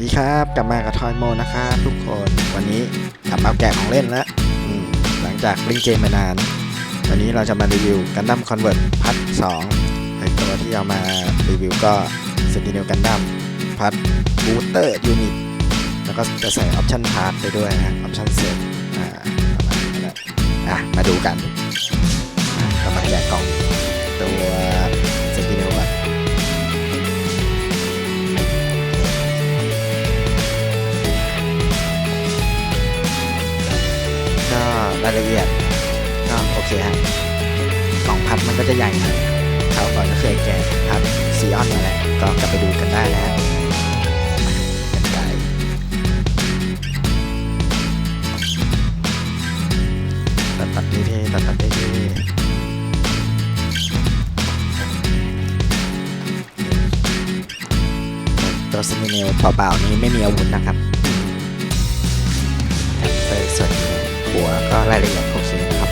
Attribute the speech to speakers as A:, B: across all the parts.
A: ดีครับกลับมากับทอยโมนะครับทุกคนวันนี้กลับมาแกะของเล่นแล้วหลังจากเล่นเกมมานาน วันนี้เราจะมารีวิวกันดั้มคอนเวิร์ตพัทสองตัวที่เอามารีวิวก็เซนติเนลกันดั้มพัทบูเตอร์ยูนิตแล้วก็จะใส่ออปชั่นพาร์ทไปด้วยนะออปชั่นเสร็จอ่ามาดูกันอะก็มาแกะกล่อง รายละเอียดก็โอเคฮะกล่องพัดมันก็จะใหญ่หน่อยเขาก่อนก็เคยแกะพัดซีออนมาแหละก็กลับไปดูกันได้นะฮะกันไกลตัดตัดเท่ๆตัดตัดเท่ตัวสมิเนลเปล่าๆนี้ไม่มีอาวุธนะครับ ก็รายละเอียดโอเคนะครับ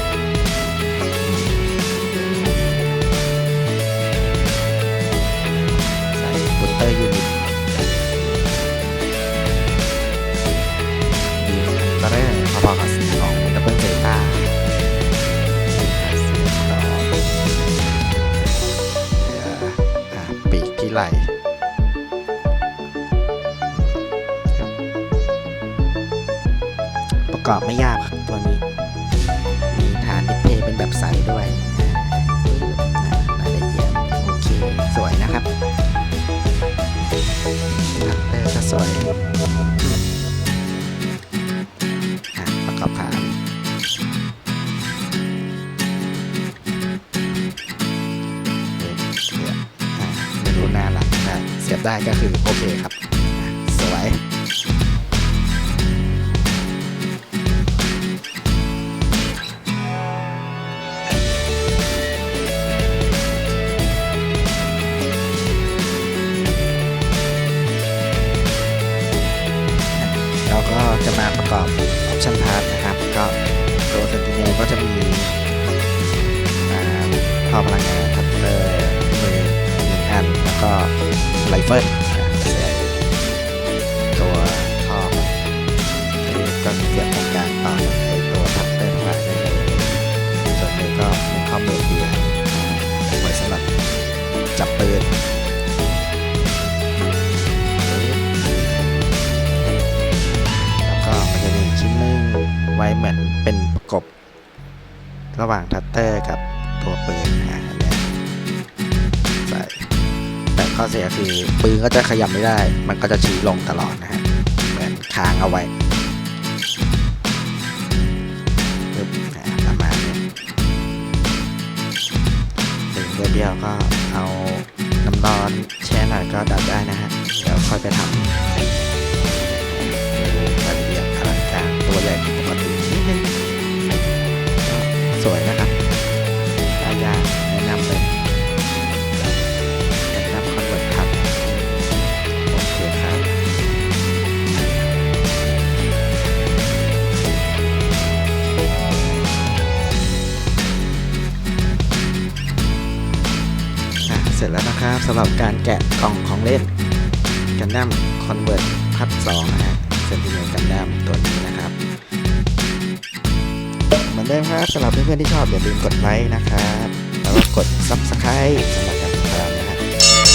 A: ใส่บูตเตอร์ยูนิตดีก็ได้พอๆกับสีของดับเบิลเซต้าปีกที่ไหลประกอบไม่ยากครับตัวนี้ ตเตอร์ก็สวยอืมอะประกอบฐานเอ๊ะเสียบอะไม่รู้หน้าหลังแต่เสียบได้ก็คือโอเคครับ สวย ประกอบออปชันพาร์ทนะครับ ก็ตัวเซนติเมก็จะมีท่อพลังงานทัตเตอร์มือหนึ่งอัน แล้วก็ไรเฟิล ระหว่างทัตเตอร์กับตัวปืนนะฮะอันเนี้ยใส่แต่ข้อเสียคือปืนก็จะขยับไม่ได้ มันก็จะชี้ลงตลอดนะฮะเหมือนค้างเอาไว้ประมาณนี้ถึงเบี้ยวก็เอาน้ำร้อนแช่หน่อยก็ดับได้นะฮะ เดี๋ยวค่อยไปทำ เสร็จแล้วนะครับสำหรับการแกะกล่องของเล่นกันดั้มคอนเวิร์ตพัดสองนะฮะเซนติเนลกันดั้มตัวนี้นะครับเหมือนเดิมครับสำหรับเพื่อนๆที่ชอบอย่าลืมกดไลค์นะครับแล้วก็กด Subscribe สำหรับการติดตามนะฮะ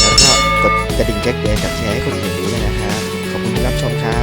A: แล้วก็กดกระดิ่งแจ้งเตือนกับแชร์ให้คนอื่นด้วยนะครับขอบคุณที่รับชมครับ